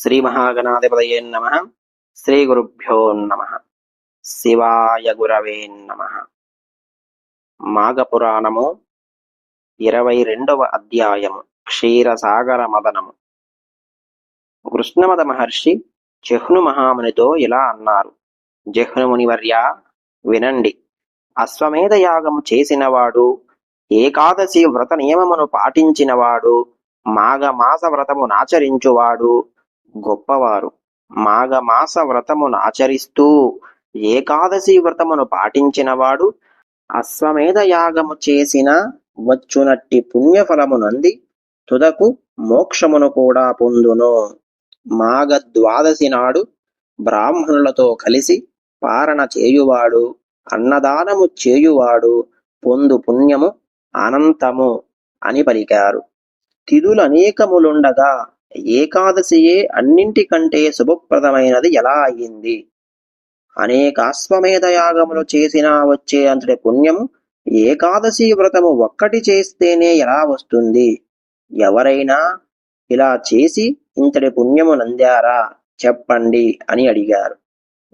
శ్రీ మహాగణాధిపతయే నమ శ్రీ గురుభ్యో నమ శివాయ గురవే నమ మాఘపురాణము ఇరవై రెండవ అధ్యాయము క్షీరసాగర మదనము కృష్ణమద మహర్షి జహ్ను మహామునితో ఇలా అన్నారు. జహ్నుమునివర్య వినండి. అశ్వమేధ యాగము చేసినవాడు ఏకాదశి వ్రత నియమమును పాటించినవాడు మాఘమాస వ్రతమును ఆచరించువాడు గొప్పవారు. మాఘమాస వ్రతమును ఆచరిస్తూ ఏకాదశి వ్రతమును పాటించినవాడు అశ్వమేధ యాగము చేసిన వచ్చునట్టి పుణ్యఫలమునంది తుదకు మోక్షమును కూడా పొందును. మాఘ ద్వాదశి నాడు బ్రాహ్మణులతో కలిసి పారణ చేయువాడు అన్నదానము చేయువాడు పొందు పుణ్యము అనంతము అని పలికారు. తిథులనేకములుండగా ఏకాదశియే అన్నింటికంటే శుభప్రదమైనది ఎలా అయింది? అనేక అశ్వమేధయాగములు చేసినా వచ్చే అంతటి పుణ్యము ఏకాదశి వ్రతము ఒక్కటి చేస్తేనే ఎలా వస్తుంది? ఎవరైనా ఇలా చేసి ఇంతటి పుణ్యము నందారా? చెప్పండి అని అడిగారు.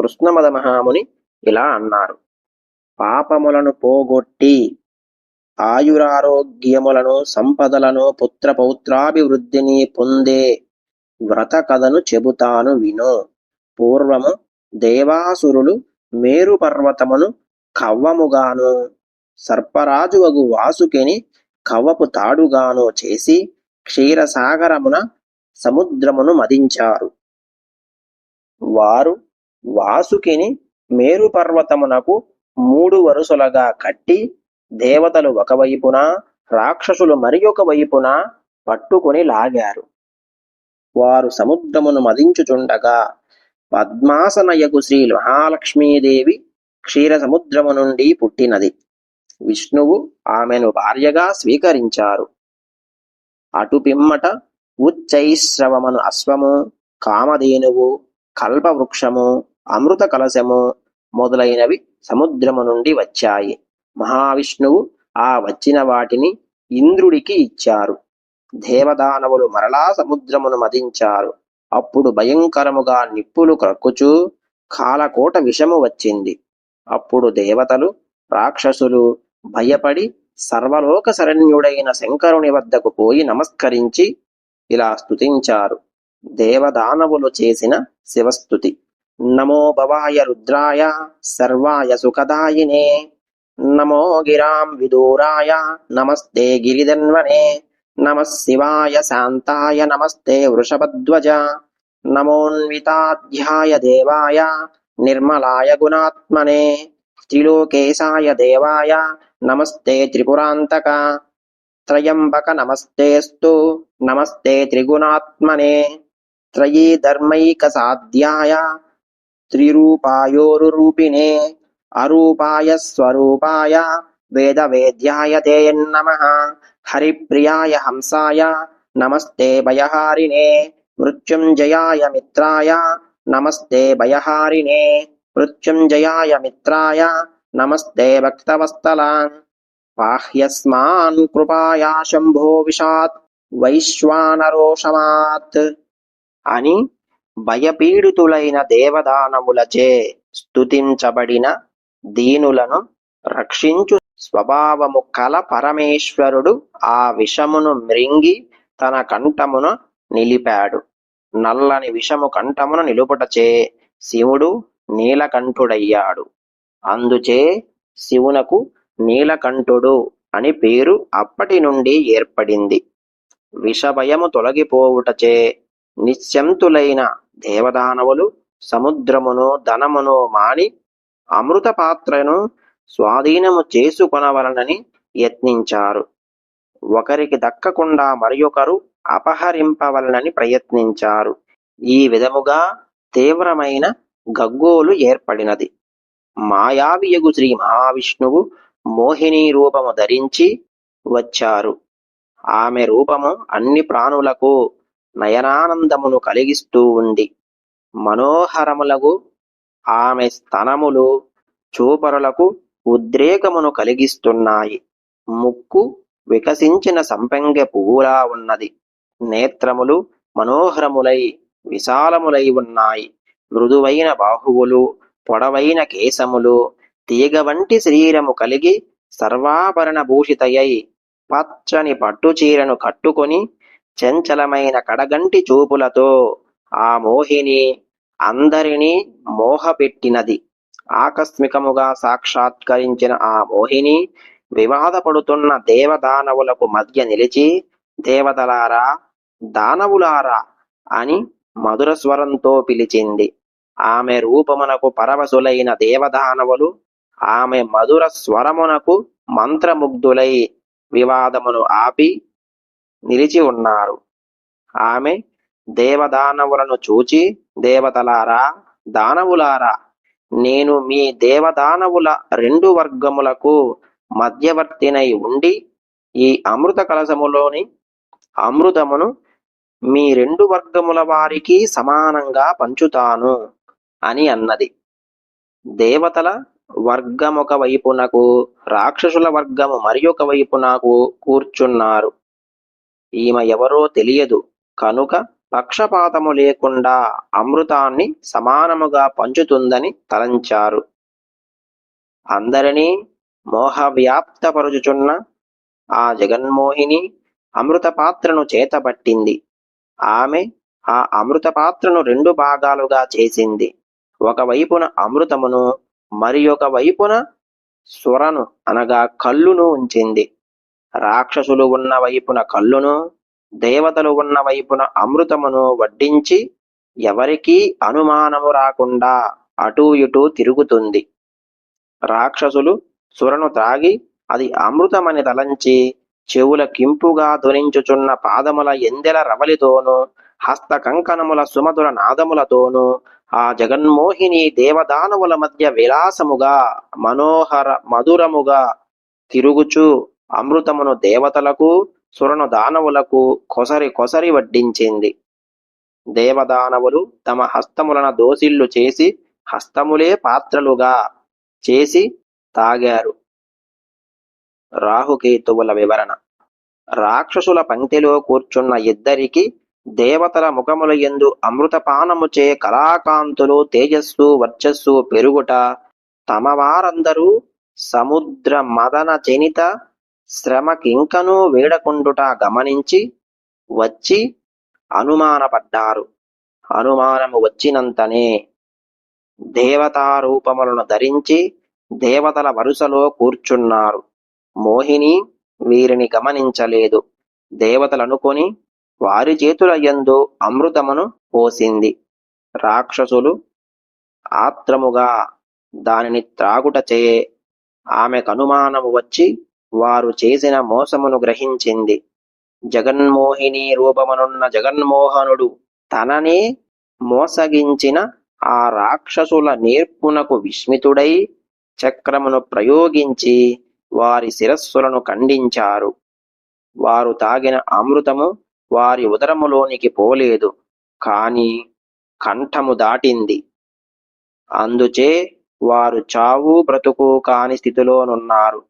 కృష్ణమద మహాముని ఇలా అన్నారు. పాపములను పోగొట్టి ఆయురారోగ్యములను సంపదలను పుత్ర పౌత్రాభివృద్ధిని పొందే వ్రత కథను చెబుతాను విను. పూర్వము దేవాసురులు మేరు పర్వతమును కవ్వముగాను సర్పరాజువగు వాసుకిని కవ్వపు తాడుగాను చేసి క్షీరసాగరమున సముద్రమును మదించారు. వారు వాసుకిని మేరు పర్వతమునకు మూడు వరుసలుగా కట్టి దేవతలు ఒకవైపున రాక్షసులు మరి ఒక వైపున పట్టుకొని లాగారు. వారు సముద్రమును మదించుచుండగా పద్మాసనయకు శ్రీ మహాలక్ష్మీదేవి క్షీర సముద్రము నుండి పుట్టినది. విష్ణువు ఆమెను భార్యగా స్వీకరించారు. అటు పిమ్మట ఉచ్చైశ్రవమను అశ్వము కామధేనువు కల్పవృక్షము అమృత కలశము మొదలైనవి సముద్రము నుండి వచ్చాయి. మహావిష్ణువు ఆ వచ్చిన వాటిని ఇంద్రుడికి ఇచ్చారు. దేవదానవులు మరలా సముద్రమును మదించారు. అప్పుడు భయంకరముగా నిప్పులు క్రక్కుచూ కాలకోట విషము వచ్చింది. అప్పుడు దేవతలు రాక్షసులు భయపడి సర్వలోక శరణ్యుడైన శంకరుని వద్దకు పోయి నమస్కరించి ఇలా స్తుతించారు. దేవదానవులు చేసిన శివస్థుతి. నమో భవాయ రుద్రాయ సర్వాయ సుఖదాయినే. నమో గిరాం విదూరాయ నమస్తే గిరిధన్వనే నమ శివాయ శాంతాయ నమస్తే వృషభధ్వజ నమోన్వితాధ్యాయ దేవాయ నిర్మలాయ గుణాత్మనే త్రిలోకేశాయ దేవాయ నమస్తే త్రిపురాంతక త్రయంబక నమస్తేస్తు నమస్తే త్రిగుణాత్మనే త్రయీ ధర్మైక సాధ్యాయ త్రిరూపాయోరురూపిణే. అరూపాయ స్వరూపాయ వేద వేద్యాయ తే నమ హరిప్రియాయ హంసాయ నమస్తే భయహారిణే. మృత్యుంజయాయ మిత్రాయ నమస్తే భయహారిణే. మృత్యుంజయాయ మిత్రాయ నమస్తే భక్తవస్తలాన్ పాహ్యస్మాన్ కృపాయా శంభో విషాత్ వైశ్వానరోషమాత్. అని భయపీడితులైన దేవదానములచే స్తుతించబడిన దీనులను రక్షించు స్వభావము కల పరమేశ్వరుడు ఆ విషమును మ్రింగి తన కంఠమును నిలిపాడు. నల్లని విషము కంఠమును నిలుపుటచే శివుడు నీలకంఠుడయ్యాడు. అందుచే శివునకు నీలకంఠుడు అని పేరు అప్పటి నుండి ఏర్పడింది. విషభయము తొలగిపోవుటచే నిశ్చంతులైన దేవదానవులు సముద్రమును ధనమును మాని అమృత పాత్రను స్వాధీనము చేసుకొనవలనని యత్నించారు. ఒకరికి దక్కకుండా మరొకరు అపహరింపవలనని ప్రయత్నించారు. ఈ విధముగా తీవ్రమైన గగ్గోలు ఏర్పడినది. మాయావియగు శ్రీ మహావిష్ణువు మోహిని రూపము ధరించి వచ్చారు. ఆమె రూపము అన్ని ప్రాణులకు నయనానందమును కలిగిస్తూ ఉంది మనోహరములకు ఆమె స్తనములు చూపరులకు ఉద్రేకమును కలిగిస్తున్నాయి. ముక్కు వికసించిన సంపెంగ పువ్వులా ఉన్నది. నేత్రములు మనోహరములై విశాలములై ఉన్నాయి. మృదువైన బాహువులు పొడవైన కేశములు తీగ వంటి శరీరము కలిగి సర్వాభరణ భూషితయై పచ్చని పట్టు చీరను కట్టుకొని చంచలమైన కడగంటి చూపులతో ఆ మోహిని అందరినీ మోహపెట్టినది. ఆకస్మికముగా సాక్షాత్కరించిన ఆ మోహిని వివాదపడుతున్న దేవదానవులకు మధ్య నిలిచి దేవతలారా దానవులారా అని మధుర స్వరంతో పిలిచింది. ఆమె రూపమునకు పరవశులైన దేవదానవులు ఆమె మధుర స్వరమునకు మంత్రముగ్ధులై వివాదమును ఆపి నిలిచి ఉన్నారు. ఆమె దేవదానవులను చూచి దేవతలారా దానవులారా నేను మీ దేవదానవుల రెండు వర్గములకు మధ్యవర్తినై ఉండి ఈ అమృత కలశములోని అమృతమును మీ రెండు వర్గముల వారికి సమానంగా పంచుతాను అని అన్నది. దేవతల వర్గమొక వైపునకు రాక్షసుల వర్గము మరి ఒక వైపునకు కూర్చున్నారు. ఈమె ఎవరో తెలియదు. కనుక పక్షపాతము లేకుండా అమృతాన్ని సమానముగా పంచుతుందని తలంచారు. అందరినీ మోహవ్యాప్తపరుచుచున్న ఆ జగన్మోహిని అమృత పాత్రను చేతబట్టింది. ఆమె ఆ అమృత పాత్రను రెండు భాగాలుగా చేసింది. ఒకవైపున అమృతమును మరి ఒక వైపున స్వరను అనగా కళ్ళును ఉంచింది. రాక్షసులు ఉన్న వైపున కళ్ళును దేవతలు ఉన్న వైపున అమృతమును వడ్డించి ఎవరికీ అనుమానము రాకుండా అటూ ఇటూ తిరుగుతుంది. రాక్షసులు సురను త్రాగి అది అమృతమని తలంచి చెవుల కింపుగా ధ్వనించుచున్న పాదముల ఎందెల రవలితోనూ హస్త కంకణముల సుమధుర నాదములతోనూ ఆ జగన్మోహిని దేవదానవుల మధ్య విలాసముగా మనోహర మధురముగా తిరుగుచు అమృతమును దేవతలకు సురను దానవులకు కొసరి కొసరి వడ్డించింది. దేవదానవులు తమ హస్తములన దోసిళ్ళు చేసి హస్తములే పాత్రలుగా చేసి తాగారు. రాహుకేతువుల వివరణ. రాక్షసుల పంక్తిలో కూర్చున్న ఇద్దరికి దేవతల ముఖముల ఎందు అమృతపానముచే కళాకాంతులు తేజస్సు వర్చస్సు పెరుగుట తమ వారందరూ సముద్ర మదన జనిత శ్రమకింకనూ వేడకుండుట గమనించి వచ్చి అనుమానపడ్డారు. అనుమానము వచ్చినంతనే దేవతారూపములను ధరించి దేవతల వరుసలో కూర్చున్నారు. మోహిని వీరిని గమనించలేదు. దేవతలనుకొని వారి చేతుల యందు అమృతమును పోసింది. రాక్షసులు ఆత్రముగా దానిని త్రాగుటచే ఆమెకు అనుమానము వచ్చి వారు చేసిన మోసమును గ్రహించింది. జగన్మోహిని రూపమునున్న జగన్మోహనుడు తననే మోసగించిన ఆ రాక్షసుల నేర్పునకు విస్మితుడై చక్రమును ప్రయోగించి వారి శిరస్సులను ఖండించారు. వారు తాగిన అమృతము వారి ఉదరములోనికి పోలేదు కాని కంఠము దాటింది. అందుచే వారు చావు బ్రతుకు కాని స్థితిలోనున్నారు.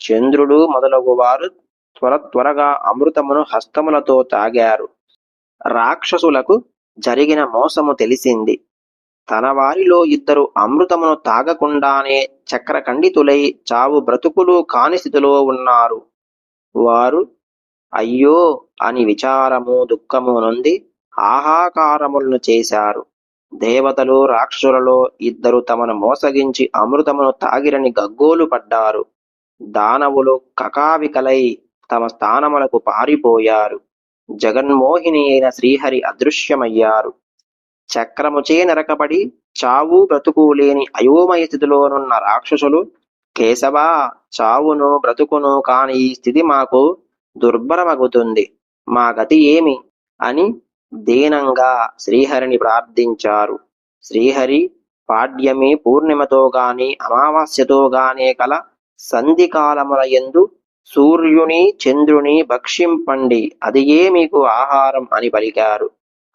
చంద్రుడు మొదలగు వారు త్వర త్వరగా అమృతమును హస్తములతో తాగారు. రాక్షసులకు జరిగిన మోసము తెలిసింది. తన వారిలో ఇద్దరు అమృతమును తాగకుండానే చక్రఖండితులై చావు బ్రతుకులు కాని స్థితిలో ఉన్నారు. వారు అయ్యో! అని విచారము దుఃఖము నొంది ఆహాకారములను చేశారు. దేవతలు రాక్షసులలో ఇద్దరు తమను మోసగించి అమృతమును తాగిరని గగ్గోలు పడ్డారు. దానవులు కకావికలై తమ స్థానములకు పారిపోయారు. జగన్మోహిని అయిన శ్రీహరి అదృశ్యమయ్యారు. చక్రముచే నరకబడి చావు బ్రతుకు లేని అయోమయ స్థితిలోనున్న రాక్షసులు కేశవా చావును బ్రతుకును కాని ఈ స్థితి మాకు దుర్భరమగుతుంది. మా గతి ఏమి? అని దీనంగా శ్రీహరిని ప్రార్థించారు. శ్రీహరి పాడ్యమి పూర్ణిమతో గాని అమావాస్యతో గానే కల సంధి కాలముల యందు సూర్యుని చంద్రుని భక్షింపండి. అదియే మీకు ఆహారం అని పలికారు.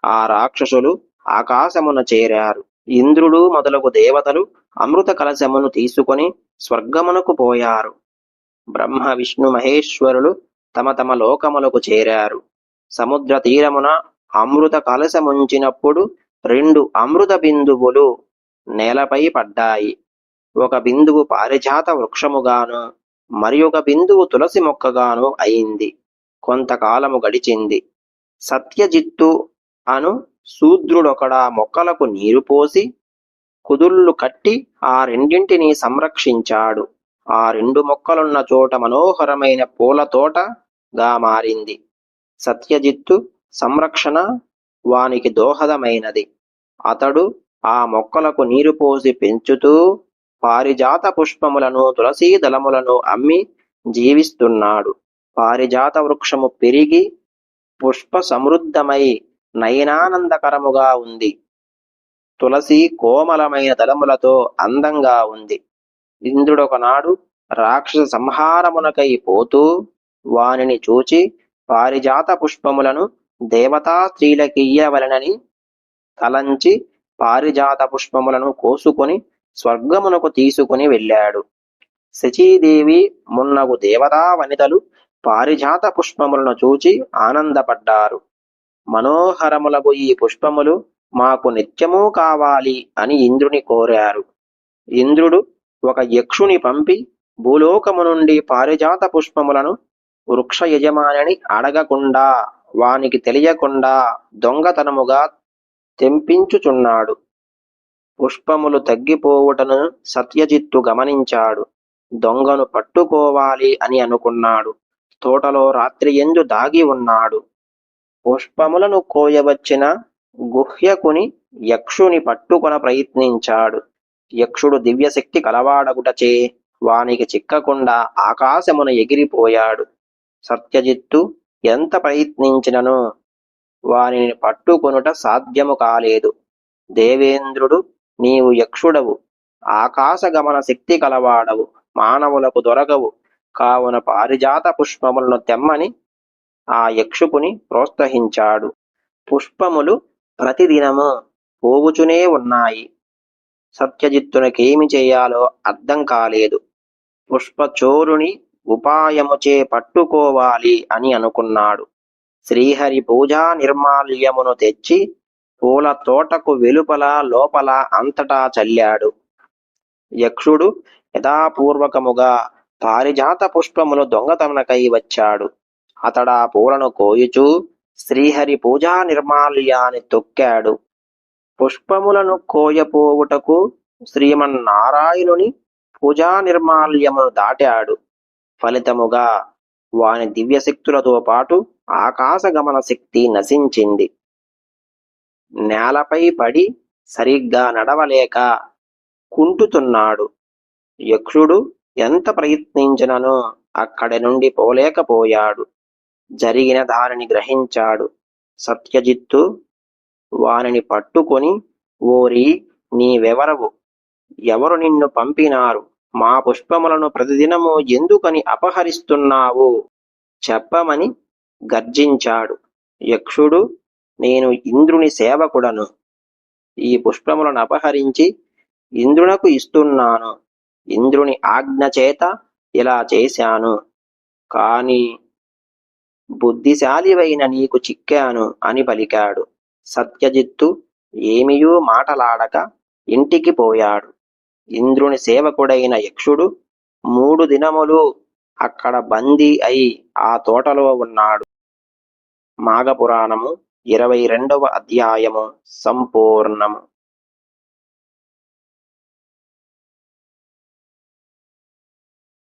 ఆ రాక్షసులు ఆకాశమున చేరారు. ఇంద్రుడు మొదలగు దేవతలు అమృత కలశమును తీసుకొని స్వర్గమునకు పోయారు. బ్రహ్మ విష్ణు మహేశ్వరులు తమ తమ లోకములకు చేరారు. సముద్ర తీరమున అమృత కలశముంచినప్పుడు రెండు అమృత బిందువులు నేలపై పడ్డాయి. ఒక బిందువు పారిజాత వృక్షముగాను మరి ఒక బిందువు తులసి మొక్కగాను అయింది. కొంతకాలము గడిచింది. సత్యజిత్తు అను శూద్రుడొకడా మొక్కలకు నీరు పోసి కుదుళ్ళు కట్టి ఆ రెండింటిని సంరక్షించాడు. ఆ రెండు మొక్కలున్న చోట మనోహరమైన పూల తోటగా మారింది. సత్యజిత్తు సంరక్షణ వానికి దోహదమైనది. అతడు ఆ మొక్కలకు నీరు పోసి పెంచుతూ పారిజాత పుష్పములను తులసీ దళములను అమ్మి జీవిస్తున్నాడు. పారిజాత వృక్షము పెరిగి పుష్ప సమృద్ధమై నయనానందకరముగా ఉంది. తులసి కోమలమైన దళములతో అందంగా ఉంది. ఇంద్రుడొకనాడు రాక్షస సంహారమునకై పోతూ వానిని చూచి పారిజాత పుష్పములను దేవతా స్త్రీలకియ్యవలనని తలంచి పారిజాత పుష్పములను కోసుకొని స్వర్గమునకు తీసుకుని వెళ్ళాడు. శచీదేవి మున్నగు దేవతా వనితలు పారిజాత పుష్పములను చూచి ఆనందపడ్డారు. మనోహరములగు ఈ పుష్పములు మాకు నిత్యము కావాలి అని ఇంద్రుని కోరారు. ఇంద్రుడు ఒక యక్షుని పంపి భూలోకము నుండి పారిజాత పుష్పములను వృక్ష యజమానిని అడగకుండా వానికి తెలియకుండా దొంగతనముగా తెంపించుచున్నాడు. పుష్పములు తగ్గిపోవుటను సత్యజిత్తు గమనించాడు. దొంగను పట్టుకోవాలి అని అనుకున్నాడు. తోటలో రాత్రి ఎందు దాగి ఉన్నాడు. పుష్పములను కోయవచ్చిన గుహ్యకుని యక్షుని పట్టుకొన ప్రయత్నించాడు. యక్షుడు దివ్యశక్తి కలవాడగుటచే వానికి చిక్కకుండా ఆకాశమున ఎగిరిపోయాడు. సత్యజిత్తు ఎంత ప్రయత్నించినను? వానిని పట్టుకొనుట సాధ్యము కాలేదు. దేవేంద్రుడు నీవు యక్షుడవు. ఆకాశగమన శక్తి కలవాడవు. మానవులకు దొరకవు. కావున పారిజాత పుష్పములను తెమ్మని ఆ యక్షుకుని ప్రోత్సహించాడు. పుష్పములు ప్రతిదినము పోవుచునే ఉన్నాయి. సత్యజిత్తునకేమి చేయాలో అర్థం కాలేదు. పుష్పచోరుని ఉపాయముచే పట్టుకోవాలి అని అనుకున్నాడు. శ్రీహరి పూజా నిర్మాల్యమును తెచ్చి పూల తోటకు వెలుపల లోపల అంతటా చల్లాడు. యక్షుడు యథాపూర్వకముగా పారిజాత పుష్పములు దొంగతనకై వచ్చాడు. అతడా పూలను కోయుచూ శ్రీహరి పూజా నిర్మాల్యాన్ని తొక్కాడు. పుష్పములను కోయపోవుటకు శ్రీమన్నారాయణుని పూజా నిర్మాల్యమును దాటాడు. ఫలితముగా వాని దివ్యశక్తులతో పాటు ఆకాశగమన శక్తి నశించింది. నేలపై పడి సరిగ్గా నడవలేక కుంటుతున్నాడు. యక్షుడు ఎంత ప్రయత్నించిననో అక్కడి నుండి పోలేకపోయాడు. జరిగిన దానిని గ్రహించాడు. సత్యజిత్తు వానిని పట్టుకొని ఓరి నీవెవరవు ఎవరు నిన్ను పంపినారు? మా పుష్పములను ప్రతిదినము ఎందుకని అపహరిస్తున్నావు? చెప్పమని గర్జించాడు. యక్షుడు నేను ఇంద్రుని సేవకుడను ఈ పుష్పములను అపహరించి ఇంద్రునకు ఇస్తున్నాను. ఇంద్రుని ఆజ్ఞ చేత ఇలా చేశాను. కాని బుద్ధిశాలివైన నీకు చిక్కాను అని పలికాడు. సత్యజిత్తు ఏమియూ మాటలాడక ఇంటికి పోయాడు. ఇంద్రుని సేవకుడైన యక్షుడు మూడు దినములు అక్కడ బందీ అయి ఆ తోటలో ఉన్నాడు. మాఘపురాణము ఇరవై రెండవ అధ్యాయము సంపూర్ణము